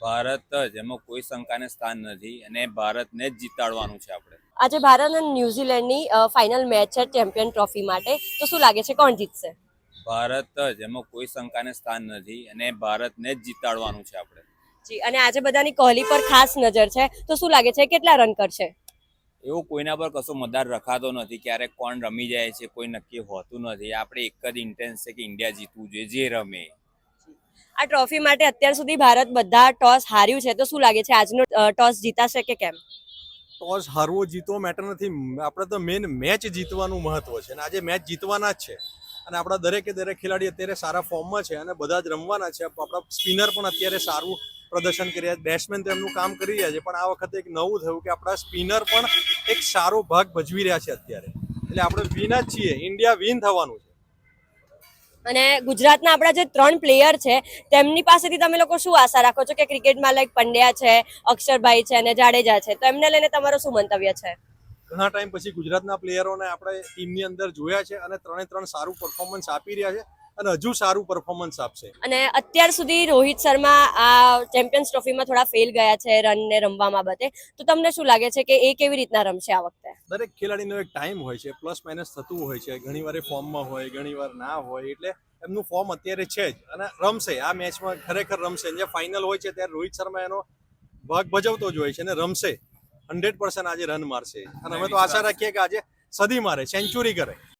ભારત જ એમાં કોઈ શંકાને સ્થાન નથી અને ભારતને જ જીતાડવાનું છે આપણે. આજે ભારત અને ન્યુઝીલેન્ડની ફાઇનલ મેચ છે ચેમ્પિયન ટ્રોફી માટે. તો શું લાગે છે કોણ જીતશે? ભારત જ એમાં કોઈ શંકાને સ્થાન નથી અને ભારતને જ જીતાડવાનું છે આપણે. જી અને આજે બધાની કોહલી પર ખાસ નજર છે. તો શું લાગે છે કેટલા રન કરશે? એવો કોઈના પર કશો મદાર રખાતો નથી. ક્યારેક કોણ રમી જાય છે કોઈ નક્કી હોતું નથી. આપણે એક જ ઇન્ટેન્સ છે કે ઇન્ડિયા જીતવું જોઈએ જે રમે. આ ટ્રોફી માટે અત્યાર સુધી ભારત બધા ટોસ હાર્યું છે. તો શું લાગે છે? આજનો ટોસ જીતાશે કે કેમ? ટોસ હારવો જીતવો મેટર નથી. આપણે તો મેઇન મેચ જીતવાનું મહત્વ છે અને આજે મેચ જીતવાના જ છે. અને આપણા દરેકે દરેક ખેલાડી અત્યારે સારા ફોર્મમાં છે અને બધા જ રમવાના છે. આપણા સ્પિનર પણ અત્યારે સારું પ્રદર્શન કરી રહ્યા બેટ્સમેન તો એમનું કામ કરી રહ્યા છે, પણ આ વખતે એક નવું થયું કે આપણા સ્પિનર પણ એક સારો ભાગ ભજવી રહ્યા છે અત્યારે. એટલે આપણે વિન જ છીએ. ઇન્ડિયા વિન થવાનું છે. અને ગુજરાતના આપણા જે ત્રણ પ્લેયર છે, તેમની પાસેથી તમે લોકો શું આશા રાખો છો કે ક્રિકેટમાં લાઈક પંડ્યા છે, અક્ષરભાઈ છે અને જાડેજા છે? તો એમને લઈને તમારો શું મંતવ્ય છે? ઘણા ટાઈમ પછી ગુજરાતના પ્લેયરોને આપણે ટીમની અંદર જોયા છે અને ત્રણે ત્રણ સારું પરફોર્મન્સ આપી રહ્યા છે. અને હજુ સારું પરફોર્મન્સ આપશે. અને અત્યાર સુધી રોહિત શર્મા આ ચેમ્પિયન્સ ટ્રોફીમાં થોડા ફેલ ગયા છે રન ને રમવા બાબતે તો તમને શું લાગે છે કે એ કેવી રીતના રમશે આ વખતે? દરેક ખેલાડીનો એક ટાઈમ હોય છે પ્લસ માઇનસ થતું હોય છે ઘણીવાર ફોર્મમાં હોય ઘણીવાર ના હોય એટલે એમનું ફોર્મ અત્યારે છે જ. અને રમશે આ મેચમાં ખરેખર રમશે. જે ફાઇનલ હોય છે ત્યારે રોહિત શર્મા એનો ભાગ ભજવતો જ હોય છે અને રમશે. હંડ્રેડ પર્સન્ટ આજે રન મારશે. અને અમે તો આશા રાખીએ કે આજે સદી મારે સેન્ચુરી કરે.